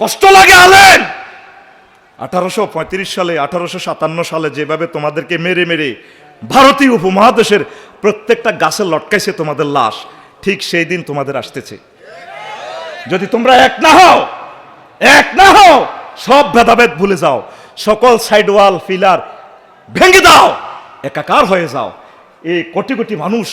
কষ্ট লাগে আলেন আঠারোশো পঁয়ত্রিশ সালে, আঠারোশো সাতান্ন সালে যেভাবে তোমাদেরকে মেরে মেরে ভারতীয় উপমহাদেশের প্রত্যেকটা গাছে লটকাইছে তোমাদের লাশ, ঠিক সেই দিন তোমাদের আসতেছে। যদি তোমরা এক না হও, এক না হও, সব ভেদাভেদ ভুলে যাও, সকল সাইড ওয়াল ফিলার ভেঙে দাও, একাকার হয়ে যাও। এই কোটি কোটি মানুষ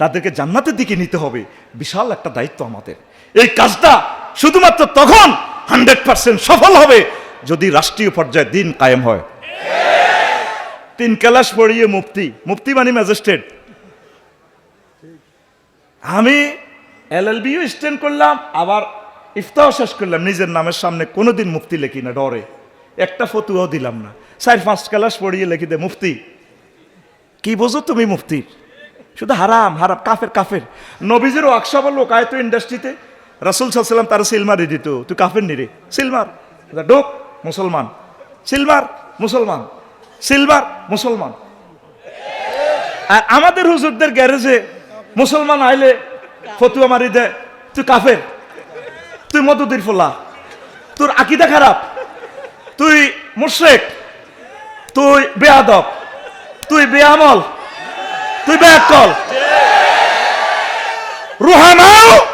তাদেরকে জান্নাতের দিকে নিতে হবে, বিশাল একটা দায়িত্ব আমাদের। এই কাজটা শুধুমাত্র তখন হান্ড্রেড পার্সেন্ট সফল হবে যদি রাষ্ট্রীয় পর্যায়ে দিন কায়েম হয়। তিন ক্লাস পড়িয়ে মুফতি মুফতি মানে ম্যাজিস্ট্রেট। আমি এল এলএলবিও স্ট্যান্ড করলাম, আবার ইফতাও শেষ করলাম, নিজের নামের সামনে কোনোদিন মুফতি লেখি না, ডরে। একটা ফতুয়াও দিলাম না। চার ফার্স্ট ক্লাস পড়িয়ে লেখি দে, মুফতি, কি বোঝো তুমি মুফতির? শুধু হারাম হারাম, কাফের কাফের। নবীজের ওয়াকশাপ লোক আয় তো ইন্ডাস্ট্রিতে রাসুল সাল্লাম তারা সিলমারি দিত তুই কাফের নিরে সিলমার। ডোক মুসলমান। সিলমার, মুসলমান। সিলভার মুসলমান। আর আমাদের হুজুরদের গ্যারেজে মুসলমান আইলে ফতুয়া মারি দে তুই কাফের। তুই মদুদির ফোলা। তোর আকিদা খারাপ। তুই মুশ্রেক। তুই বেয়াদব। তুই বেআমল। তুই বেয়াকল রুহামাও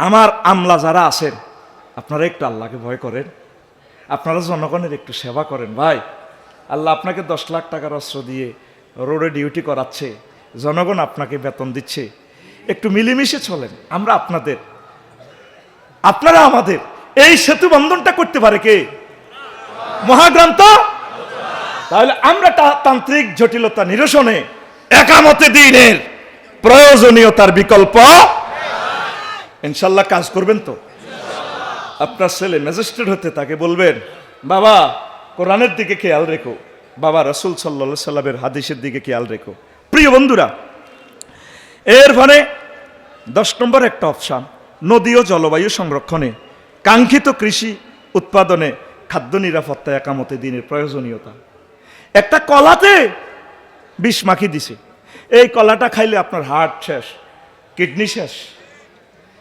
আমার আমলা যারা আছেন, আপনারা একটু আল্লাহকে ভয় করেন। আপনারা জনগণের একটু সেবা করেন। ভাই, আল্লাহ আপনাকে দশ লাখ টাকার অস্ত্র দিয়ে রোডে ডিউটি করাচ্ছে, জনগণ আপনাকে বেতন দিচ্ছে। একটু মিলেমিশে চলেন, আমরা আপনাদের, আপনারা আমাদের, এই সেতু বন্ধনটা করতে পারে কে? মহাগ্রন্থ তাহলে আমরা তান্ত্রিক জটিলতা নিরসনে একামতে দিনের প্রয়োজনীয়তার বিকল্প ইনশাল্লাহ কাজ করবেন তো। আপনার ছেলে ম্যাজিস্ট্রেট হতে তাকে বলবেন, বাবা, কোরআনের দিকে খেয়াল রেখো। বাবা, রসুল সাল্লা সাল্লামের হাদিসের দিকে খেয়াল রেখো। প্রিয় বন্ধুরা, এর ফলে দশ নম্বর একটা অপশান, নদী ও জলবায়ু সংরক্ষণে কাঙ্ক্ষিত কৃষি উৎপাদনে খাদ্য নিরাপত্তা একামতে দিনের প্রয়োজনীয়তা। একটা কলাতে বিষ মাখি দিছে। এই কলাটা খাইলে আপনার হার্ট শেষ, কিডনি শেষ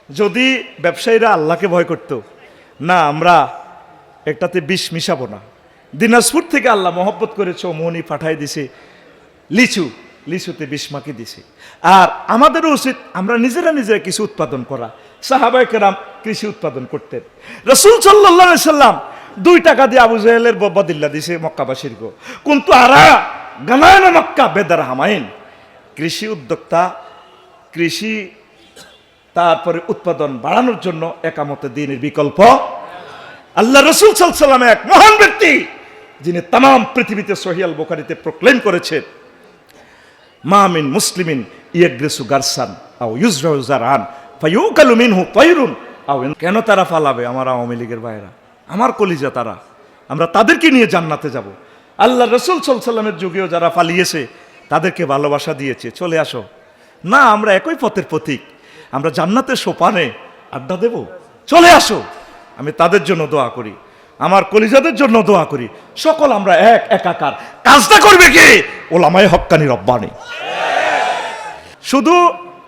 যদি ব্যবসায়ীরা আল্লাহকে ভয় করত, না, আমরা একটাতে বিষ মিশাবো না। দিনাজপুর থেকে আল্লাহ মহব্বত করেছে মোহনি পাঠাই দিছে, লিচু, লিচুতে বিষ মাখি দিছে। আর আমাদেরও উচিত, আমরা নিজেরা নিজেরা কিছু উৎপাদন করা। সাহাবাই কেরাম কৃষি উৎপাদন করতেন। রসুল সাল্লাহ সাল্লাম দুই টাকা দিয়ে আবু জাহেলের বদিল্লা দিছে মক্কাবাসীর গো। কিন্তু আরা গানায়না মক্কা বেদার হামাইন। কৃষি উদ্যোক্তা, কৃষি তারপরে উৎপাদন বাড়ানোর জন্য একামতে দিনের বিকল্প। আল্লাহ রসুল সাল্লাম এক মহান ব্যক্তি, যিনি তাম পৃথিবীতে সহিয়াল বোকারিতে প্রক্লেম করেছেন মামিন মুসলিমিন ইয়েগ্রেসু গারসান আও ইউজরান ফাইউকালু মিনহু তাইরুন। আও কেন তারা ফালাবে আমার আওয়ামী লীগের ভাইরা আমার কলিজা তারা। আমরা তাদেরকে নিয়ে জান্নাতে যাব। আল্লাহ রসুল সাল্লামের যুগেও যারা পালিয়েছে তাদেরকে ভালোবাসা দিয়েছে। চলে আসো। না, আমরা একই পথের প্রতীক। আমরা জান্নাতের সোপানে আড্ডা দেব। চলে আসো। আমি তাদের জন্য দোয়া করি। আমার কলিজাদের জন্য দোয়া করি। সকল আমরা এক, একাকার। কাজটা করবে কে? ওলামায় হক্কানি রব্বানি। শুধু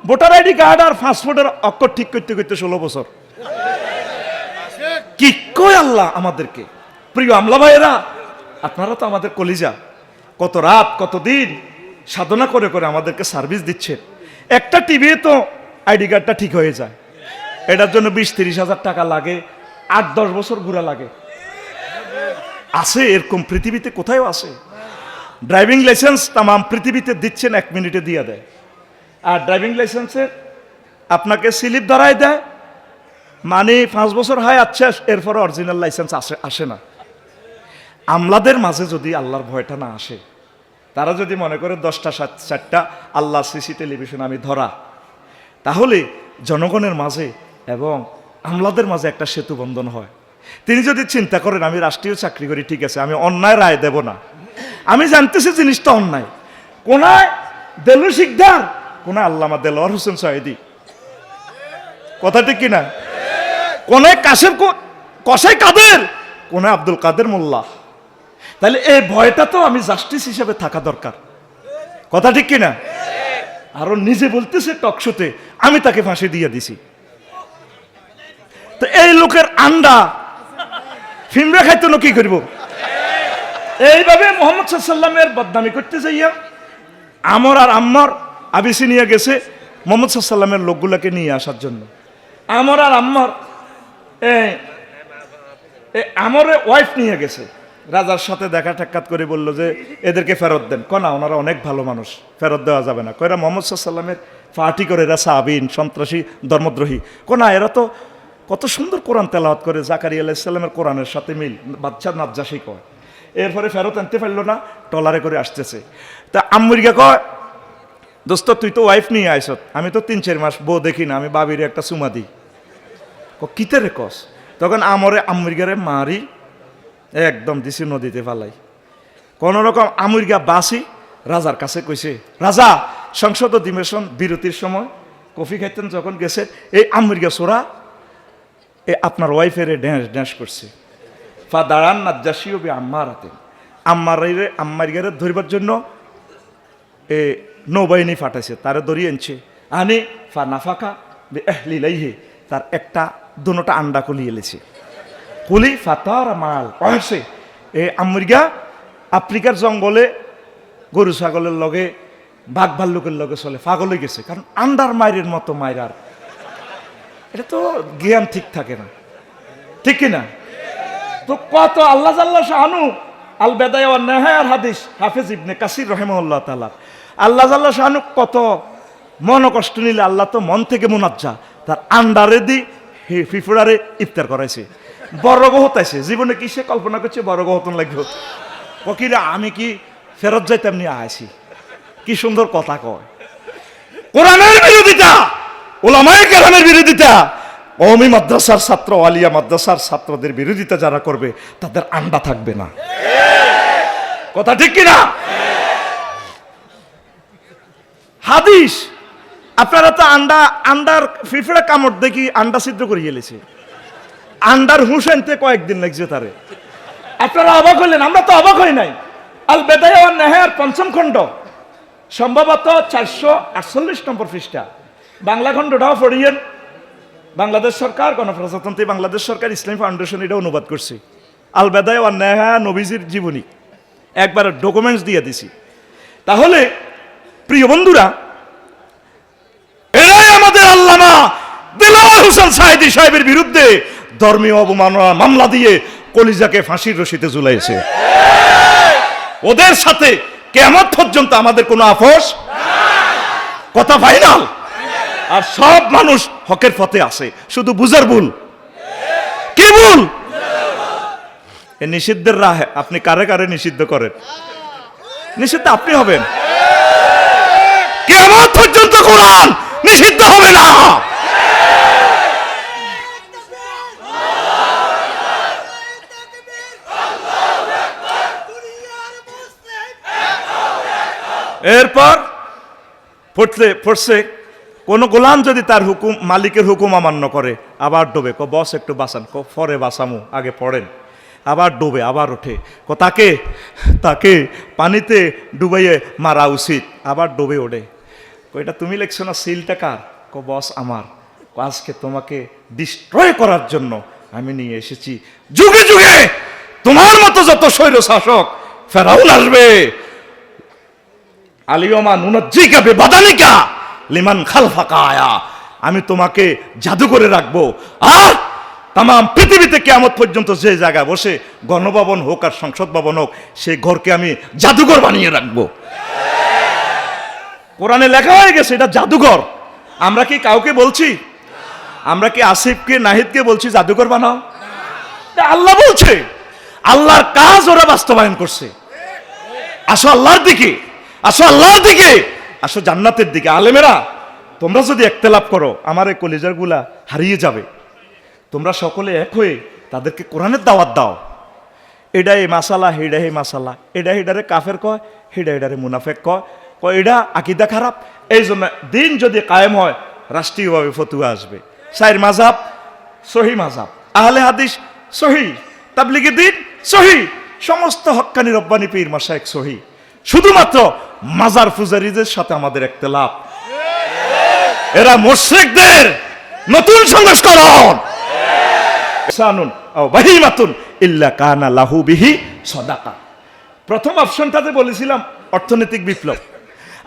ভোটার আইডি কার্ড আর পাসপোর্টের অক্ষর ঠিক করতে করতে ষোলো বছর। কি কয় আল্লাহ আমাদেরকে? প্রিয় আমলা ভাইয়েরা, আপনারা তো আমাদের কলিজা। কত রাত, কত দিন সাধনা করে করে আমাদেরকে সার্ভিস দিচ্ছে একটা টিভি তো আইডি কার্ডটা ঠিক হয়ে যায়। এটার জন্য বিশ, তিরিশ হাজার টাকা লাগে, আট, দশ বছর ঘুরা লাগে। আছে, এরকম পৃথিবীতে কোথায় আছে। ড্রাইভিং লাইসেন্স তাম পৃথিবীতে দিচ্ছেন, এক মিনিটে দিয়ে দেয়। আর ড্রাইভিং লাইসেন্সের আপনাকে স্লিপ ধরায় দেয়। মানে পাঁচ বছর হয় আচ্ছা এরপরে অরিজিনাল লাইসেন্স আসে আসে না। আমলাদের মাঝে যদি আল্লাহর ভয়টা না আসে, তারা যদি মনে করে দশটা, সাত চারটা আল্লাহ সিসি টেলিভিশন আমি ধরা তাহলে জনগণের মাঝে এবং আমলাদের মাঝে একটা সেতু বন্ধন হয়। তিনি যদি চিন্তা করেন, আমি রাষ্ট্রীয় চাকরি করি, ঠিক আছে, আমি অন্যায় রায় দেব না। আমি জানতেছি জিনিসটা অন্যায়। কোনায় দেলু শিকদার, কোনায় আল্লামা দেলোয়ার হোসেন সাহেদি কথা ঠিক কিনা কোনায় কাশেম কো- কসাই কাদের, কোনায় আব্দুল কাদের মোল্লা। তাহলে এই ভয়টা তো আমি জাস্টিস হিসেবে থাকা দরকার। কথা ঠিক কিনা আরও নিজে বলতেছে টকশোতে আমি তাকে ফাঁসি দিয়ে দিছি। তো এই লোকের আন্ডা ফিমরা খাইতো না কি করব? এইভাবে মোহাম্মদ সাল্লামের বদনামি করতে যাইয়া আমর আর আম্মার আবিসিনিয়া গেছে মোহাম্মদ সাল্লামের লোকগুলোকে নিয়ে আসার জন্য। আমর আর আম্মার আমরে ওয়াইফ নিয়ে গেছে। রাজার সাথে দেখা সাক্ষাৎ করে বলল যে, এদেরকে ফেরত দেন। কনা, ওনারা অনেক ভালো মানুষ, ফেরত দেওয়া যাবে না। কয়রা মোহাম্মদ সাল্লামের পার্টি করে এরা সাবিন, সন্ত্রাসী, ধর্মদ্রোহী। কোনা, এরা তো কত সুন্দর কোরআন তেলাওয়াত করে, জাকারি আলাইসাল্লামের কোরআনের সাথে মিল, বাচ্চা নাজ্জাসী কয়। এরপরে ফেরত আনতে পারল না, টলারে করে আসতেছে। তা আম্মুরিকা কয়, দোস্ত, তুই তো ওয়াইফ নিয়ে আইসত আমি তো তিন চার মাস বউ দেখি না, আমি বাবির একটা চুমা দিই। কিতে রে কস? তখন আমরে আমেরিকারে মারি, একদম দিছি নদীতে ফালাই। কোন রকম আমেরিকা বাসি রাজার কাছে কইছে, রাজা সংসদ অধিবেশন বিরতির সময় কফি খাইতেন যখন গেছে, এই আমেরিকা সোরা এ আপনার ওয়াইফের ড্যান্স ড্যান্স করছে। ফা দাঁড়ান নাজ্জাসিও বে আম্মার হাতে আম্মার আম্মারিগারে ধরিবার জন্য এ নৌবাহিনী ফাটাইছে, তারে দড়িয়ে আনছে। আনে, ফা নাফাকা এহলি লাইহে তার একটা দুটা আন্ডা কুলি এলেছে। কুলি ফাতার মাল কয়েছে এ আমেরিকা আফ্রিকার জঙ্গলে গরু ছাগলের লগে বাঘ ভাল্লুকের লগে চলে পাগল হয়ে গেছে। কারণ আন্ডার মায়ের মতো মায়ের এটা তো জ্ঞান ঠিক থাকে না। ঠিক কিনা? তো কত আল্লাহ জাল্লাহ শাহানু, আল বেদায় নেহায় আর হাদিস, হাফেজ ইবনে কাসির রহেমউল্লাহ তালা আল্লাহ জাল্লাহ শাহানু কত মন কষ্ট নিলে আল্লাহ তো মন থেকে মুনাজ্জা। তার আন্ডারে দি ফিফুড়ারে ইফতার করাইছে। বড় হতাইছে। জীবনে কি সে কল্পনা করছে বড় হতন লাগবে। ফকিরা, আমি কি ফেরত যাইতাম নিয়ে আইছি? কি সুন্দর কথা কয়। কোরআনের বিরোধিতা, ওলামায়ে কেরামের বিরোধিতা, কওমি মাদ্রাসার ছাত্র, আলিয়া মাদ্রাসার ছাত্রদের বিরোধিতা যারা করবে, তাদের আন্ডা থাকবে না। কথা ঠিক কিনা? হাদিস, আপনারা তো আন্ডা, আন্ডার ফিফড়া কামড় দেখি আন্ডা সিদ্ধ করে গেলেছে। আন্ডার হুঁশ আনতে কয়েকদিন লাগছে তারে। আপনারা অবাক হইলেন, আমরা তো অবাক হই নাই। আল বেদায় নেহার পঞ্চম খণ্ড। সম্ভবত চারশো আটচল্লিশ নম্বর পৃষ্ঠা। বাংলা খণ্ডটাও পড়িয়েন। বাংলাদেশ সরকার, গণপ্রজাতন্ত্রী বাংলাদেশ সরকার, ইসলামী ফাউন্ডেশন এটা অনুবাদ করছে। আল বেদায় নেহা নবীজির জীবনী। একবার ডকুমেন্টস দিয়ে দিছি। তাহলে, প্রিয় বন্ধুরা, এরাই আমাদের আল্লামা দিলাওয়ার হোসেন সাহেদি সাহেবের বিরুদ্ধে ধর্মীয় অবমাননা মামলা দিয়ে কলিজাকে ফাঁসির রশিতে ঝুলাইছে। ওদের সাথে কেমন পর্যন্ত আমাদের কোনো আপোষ কথা ফাইনাল আর সব মানুষ হকের পথে আসে। শুধু বুঝার ভুল। কি ভুল? এ নিষিদ্ধের রাহে আপনি কারে কারে নিষিদ্ধ করেন? নিষিদ্ধ আপনি হবেন। কেমন পর্যন্ত কোরআন নিষিদ্ধ হবে না। এরপর পড়তে, পড়ছে, কোন গোলাম যদি তার হুকুম, মালিকের হুকুম অমান্য করে, আবার ডোবে, ক, বস, একটু বাঁচান। ক, ফরে বাঁচামু, আগে পড়েন। আবার ডোবে, আবার ওঠে। ক, তাকে তাকে পানিতে ডুবাইয়ে মারা উচিত। আবার ডোবে ওঠে। ক, এটা তুমি লেখছো না, সিলটা কার? ক, বস, আমার। আজকে তোমাকে ডিস্ট্রয় করার জন্য আমি নিয়ে এসেছি। যুগে যুগে তোমার মতো যত শৈল শাসক ফেরাউন আসবে আলিয়মা নুনাজ্জিকা বেবাদানিকা লিমান খালফাকা আয়া। আমি তোমাকে জাদু করে রাখব। আর তাম, পৃথিবীতে কেমন পর্যন্ত যে জায়গায় বসে গণভবন হোক আর সংসদ ভবন হোক, সেই ঘরকে আমি জাদুঘর বানিয়ে রাখব। কোরআনে লেখা হয়ে গেছে, এটা জাদুঘর। আমরা কি কাউকে বলছি? আমরা কি আসিফকে, নাহিদকে বলছি, জাদুঘর বানাও? আল্লাহ বলছে। আল্লাহর কাজ ওরা বাস্তবায়ন করছে। আসো আল্লাহর দিকে। আসো আল্লাহর দিকে, আসো জান্নাতের দিকে। আলেমেরা, তোমরা যদি একতেলাপ করো, আমার এই কলেজারগুলা হারিয়ে যাবে। তোমরা সকলে এক হয়ে তাদেরকে কোরআনের দাওয়াত দাও। এটা এই মাসালা হেডা হে মাসালা। এটা হেডারে কাফের কয় হেডা হেডারে মুনাফেক কয়। কয় এটা আকিদা খারাপ। এই জন্য দিন যদি কায়েম হয়, রাষ্ট্রীয়ভাবে ফতুয়া আসবে। সাইর মাঝাব সহি মাঝাব আহলে হাদিস, সহি। তাবলিগে দিন, সহি। সমস্ত হক্কানি রব্বানি পীর মাসায়েক সহি। শুধুমাত্র মাজার ফুজারিদের সাথে আমাদের একতেলাপ এরা মোশরেকদের নতুন সংস্করণ। সানুন বাহিমাতুন ইল্লা কানা লাহু বিহি প্রথম অপশনটাতে বলেছিলাম, অর্থনৈতিক বিপ্লব।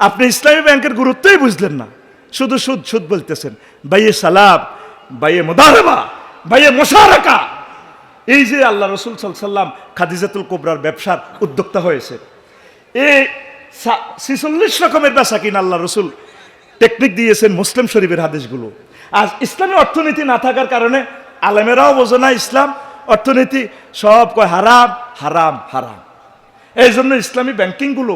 আপনি ইসলামী ব্যাংকের গুরুত্বই বুঝলেন না। শুধু সুদ সুদ বলতেছেন। বাইয়ে সালাম, বাইয়ে মোদারবা বাইয়ে মোশারাকা। এই যে আল্লাহ রসুল সাল্লাম খাদিজাতুল কোবরার ব্যবসার উদ্যোক্তা হয়েছে। এই ছিচল্লিশ রকমের বেচা কিনা আল্লাহ রসুল। টেকনিক দিয়েছেন মুসলিম শরীফের হাদিসগুলো। আর ইসলামী অর্থনীতি না থাকার কারণে আলেমেরাও বোঝে না ইসলাম। অর্থনীতি সব কয় হারাম হারাম হারাম। এই জন্য ইসলামী ব্যাংকিংগুলো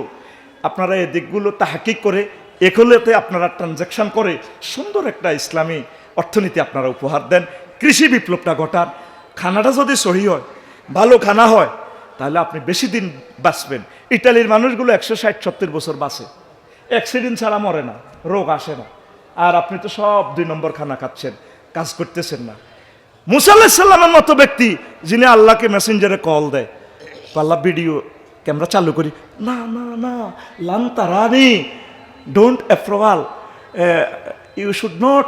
আপনারা এই দিকগুলো তাহাকিক করে, এগুলোতে আপনারা ট্রানজ্যাকশন করে সুন্দর একটা ইসলামী অর্থনীতি আপনারা উপহার দেন। কৃষি বিপ্লবটা ঘটান। খানাটা যদি সহি হয়, ভালো খানা হয় তাহলে আপনি বেশি দিন বাঁচবেন। ইটালির মানুষগুলো একশো ষাট, সত্তর বছর বাঁচে। অ্যাক্সিডেন্ট ছাড়া মরে না, রোগ আসে না। আর আপনি তো সব দুই নম্বর খানা খাচ্ছেন, কাজ করতেছেন না। মুসাল্লাহ সাল্লামের মতো ব্যক্তি, যিনি আল্লাহকে মেসেঞ্জারে কল দেয় পাল্লা ভিডিও, ক্যামেরা চালু করি। না না না Lantrani don't approval you should not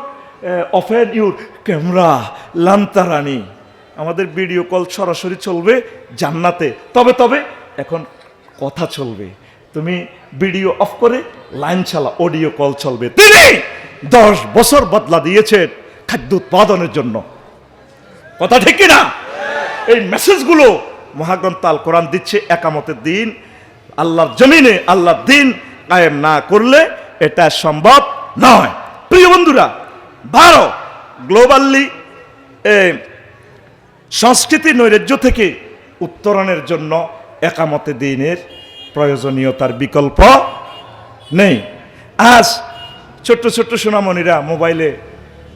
open your camera Lantrani আমাদের ভিডিও কল সরাসরি চলবে জান্নাতে। তবে তবে এখন কথা চলবে। তুমি ভিডিও অফ করে লাইন চালা অডিও কল চলবে। তিনি দশ বছর বদলা দিয়েছেন খাদ্য উৎপাদনের জন্য। কথা ঠিক না এই মেসেজগুলো মহাগ্রন্থ আল কোরআন দিচ্ছে একামতের দিন। আল্লাহর জমিনে আল্লাহর দিন কায়েম না করলে এটা সম্ভব নয়। প্রিয় বন্ধুরা, বারো গ্লোবালি সংস্কৃতি নৈরাজ্য থেকে উত্তরণের জন্য একামতে দিনের প্রয়োজনীয়তার বিকল্প নেই। আজ ছোট্ট ছোট্ট সোনামণিরা মোবাইলে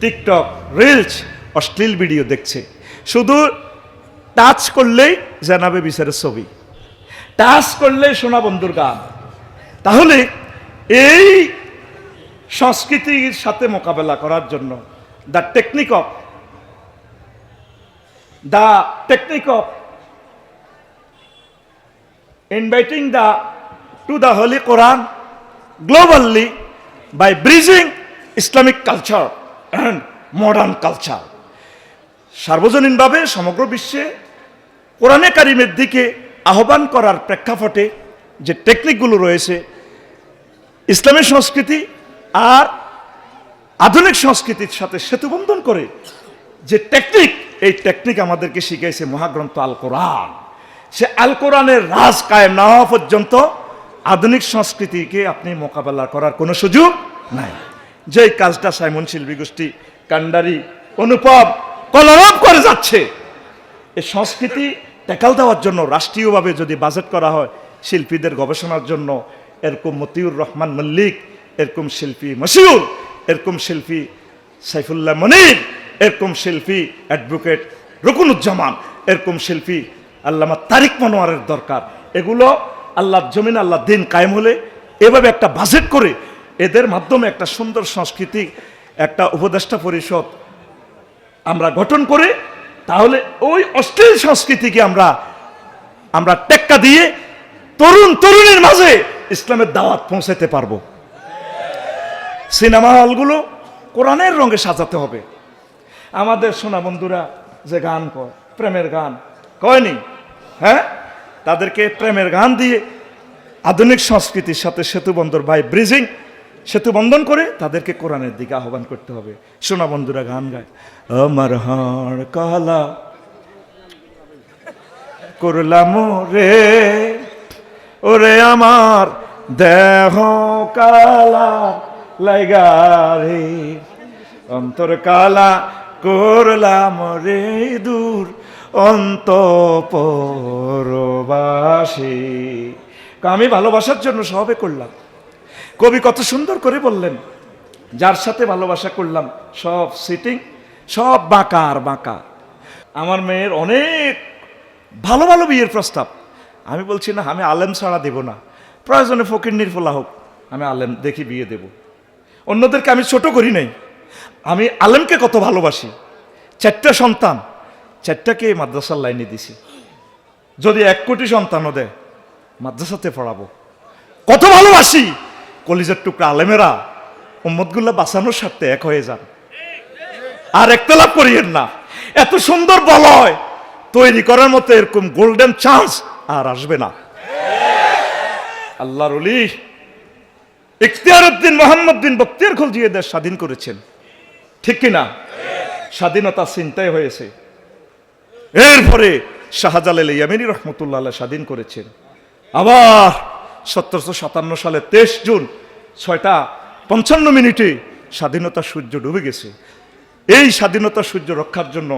টিকটক, রিলস, অশ্লীল ভিডিও দেখছে। শুধু টাচ করলেই জানাবে বিচারের ছবি। টাচ করলেই সোনা বন্ধুর গান। তাহলে এই সংস্কৃতির সাথে মোকাবেলা করার জন্য the technique of the technique of inviting the, to the holy quran globally by bridging islamic culture and modern culture. সার্বজনীনভাবে সমগ্র বিশ্বে কোরআনে কারিমের দিকে আহ্বান করার প্রেক্ষাপটে যে টেকনিকগুলো রয়েছে ইসলামী সংস্কৃতি আর আধুনিক সংস্কৃতির সাথে সেতুবন্ধন করে যে টেকনিক এই টেকনিক আমাদেরকে শিখাইছে মহাগ্রন্থ আল কোরআন। সে আল কোরআনের রাজ কায়েম না হওয়া পর্যন্ত আধুনিক সংস্কৃতিকে আপনি মোকাবেলা করার কোনো সুযোগ নাই। যে কাজটা সাইমন শিল্পী গোষ্ঠী কান্ডারি অনুপম কলরব করে যাচ্ছে এই সংস্কৃতি টেকাল দেওয়ার জন্য, রাষ্ট্রীয়ভাবে যদি বাজেট করা হয়, শিল্পীদের গবেষণার জন্য, এরকম মতিউর রহমান মল্লিক, এরকম শিল্পী মশিউর, এরকম শিল্পী সাইফুল্লাহ মনির এরকম শিল্পী অ্যাডভোকেট রকুনুজ্জামান, এরকম শিল্পী আল্লামা তারিক মনোয়ারের দরকার। এগুলো আল্লাহ জমিন আল্লাহ দিন কায়েম হলে এভাবে একটা বাজেট করে এদের মাধ্যমে একটা সুন্দর সংস্কৃতি একটা উপদেষ্টা পরিষদ আমরা গঠন করে, তাহলে ওই অশ্লীল সংস্কৃতিকে আমরা আমরা টেক্কা দিয়ে তরুণ তরুণের মাঝে ইসলামের দাওয়াত পৌঁছাতে পারব। সিনেমা হলগুলো কোরআনের রঙে সাজাতে হবে। আমাদের সোনা বন্ধুরা যে গান কয়, প্রেমের গান, কয়নি? হ্যাঁ? তাদেরকে প্রেমের গান দিয়ে আধুনিক সংস্কৃতির সাথে সেতুবন্ধর বাই ব্রিজিং সেতুবন্ধন করে তাদেরকে কোরআনের দিকে আহ্বান করতে হবে। সোনা বন্ধুরা গান গায়, আমার হাড় কালা করলাম রে ওরে আমার দেহ কালা লাইগারে অন্তর কালা করলাম রে দূর অন্ত আমি ভালোবাসার জন্য সবে করলাম। কবি কত সুন্দর করে বললেন, যার সাথে ভালোবাসা করলাম, সব সিটিং সব বাঁকা আর বাঁকা। আমার মেয়ের অনেক ভালো ভালো বিয়ের প্রস্তাব। আমি বলছি, না, আমি আলেম ছাড়া দেব না। প্রয়োজনে ফকির নির্ফলা হোক, আমি আলেম, দেখি বিয়ে দেব। অন্যদেরকে আমি ছোট করি নাই। আমি আলেমকে কত ভালোবাসি। চারটা সন্তান, চারটাকে মাদ্রাসার লাইনে দিছি। যদি এক কোটি সন্তানও দেয়, মাদ্রাসাতে পড়াবো। কত ভালোবাসি। কলিজার টুকরা আলেমেরা উম্মতগুল্লা বাঁচানোর স্বার্থে এক হয়ে যান। আর একতলাপ করিয়েন না। এত সুন্দর বলয় তৈরি করার মতো এরকম গোল্ডেন চান্স আর আসবে না। আল্লাহর ইখতিয়ার উদ্দিন মোহাম্মদ বিন বক্তিয়ার খলজি এদের স্বাধীন করেছেন। ঠিক কিনা? স্বাধীনতা চিন্তায় হয়েছে। এরপরে শাহজালাল ইয়ামিনী রহমতুল্লাহ স্বাধীন করেছেন। আবার সতেরোশো সাতান্ন সালে তেইশ জুন ছয়টা পঞ্চান্ন মিনিটে স্বাধীনতা সূর্য ডুবে গেছে। এই স্বাধীনতা সূর্য রক্ষার জন্য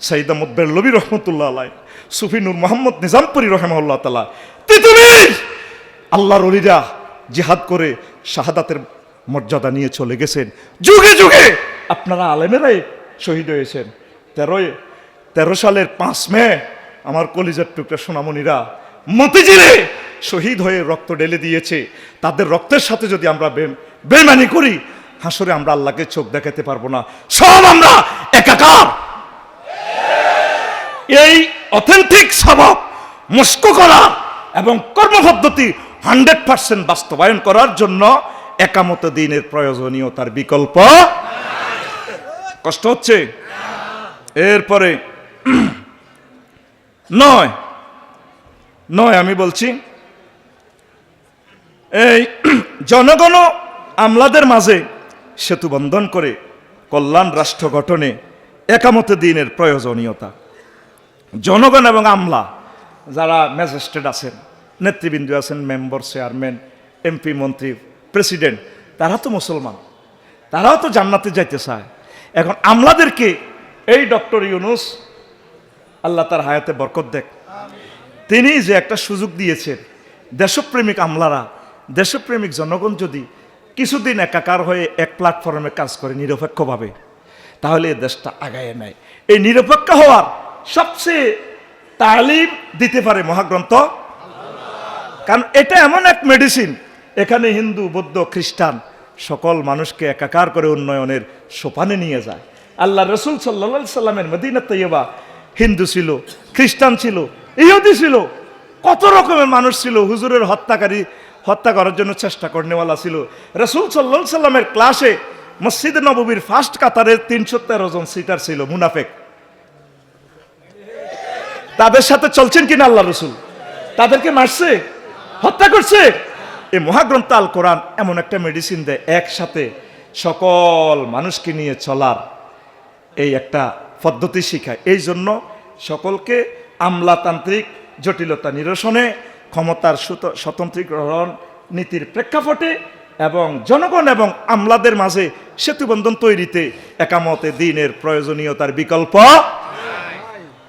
সাইদা মুদ্বের লবি রহমতুল্লাহ আলাই সুফি নূর মোহাম্মদ নিজামপুরি রহমাল্লাহ তালা তিতুমির আল্লাহর অলিরা জিহাদ করে শাহাদাতের মর্যাদা নিয়ে চলে গেছেন। যুগে যুগে! আপনারা আলেমেরাই শহীদ হয়েছেন। তেরোই, তেরো সালের পাঁচ মে আমার কলিজার টুকরা সোনামণিরা মতিঝিলে শহীদ হয়ে রক্ত ঢেলে দিয়েছে। তাদের রক্তের সাথে যদি আমরা বেমানি করি, হাসরে আমরা আল্লাহকে চোখ দেখাতে পারব না। সব আমরা একাকার। এই অথেন্টিক স্বভাব, মুস্ক করা এবং কর্মপদ্ধতি হান্ড্রেড পার্সেন্ট বাস্তবায়ন করার জন্য একামত দিনের প্রয়োজনীয়তার বিকল্প? কষ্ট হচ্ছে? এরপরে, নয়। নয়, আমি বলছি, এই জনগণ আমলাদের মাঝে সেতু বন্ধন করে কল্যাণ রাষ্ট্র গঠনে একামত দিনের প্রয়োজনীয়তা। জনগণ এবং আমলা যারা ম্যাজিস্ট্রেট আছেন, নেতৃবৃন্দ আছেন, মেম্বার, চেয়ারম্যান, এমপি, মন্ত্রী প্রেসিডেন্ট তারা তো মুসলমান। তারাও তো জান্নাতে যাইতে চায়। এখন আমলাদেরকে এই ডক্টর ইউনুস আল্লাহ তার হায়াতে বরকত দেখ। তিনি যে একটা সুযোগ দিয়েছেন, দেশপ্রেমিক আমলারা, দেশপ্রেমিক জনগণ যদি কিছুদিন একাকার হয়ে এক প্ল্যাটফর্মে কাজ করে নিরপেক্ষভাবে, তাহলে দেশটা আগায় নেয়। এই নিরপেক্ষ হওয়ার সবচেয়ে তালিম দিতে পারে মহাগ্রন্থ। কারণ এটা এমন এক মেডিসিন এখানে হিন্দু, বৌদ্ধ, খ্রিস্টান সকল মানুষকে একাকার করে উন্নয়নের সোপানে নিয়ে যায়। আল্লাহ রসুল সাল্লা সাল্লামের মদিনা তৈবা হিন্দু ছিল, খ্রিস্টান ছিল, ইহুদি ছিল, কত রকমের মানুষ ছিল, হুজুরের হত্যাকারী, হত্যা করার জন্য চেষ্টা করনেওয়ালা ছিল। রসুল সাল্লা সাল্লামের ক্লাসে মসজিদ নববীর ফার্স্ট কাতারের তিনশো তেরো জন সিটার ছিল, মুনাফেক। তাদের সাথে চলছেন কিনা আল্লাহ রসুল? তাদেরকে মারছে, হত্যা করছে এই মহাগ্রন্থ আল কোরআন এমন একটা মেডিসিন দেয়, একসাথে সকল মানুষকে নিয়ে চলার এই একটা পদ্ধতি শিখায়। এই জন্য সকলকে আমলাতান্ত্রিক জটিলতা নিরসনে ক্ষমতার স্বতন্ত্রীকরণ নীতির প্রেক্ষাপটে এবং জনগণ এবং আমলাদের মাঝে সেতুবন্ধন তৈরিতে একামতে দিনের প্রয়োজনীয়তার বিকল্প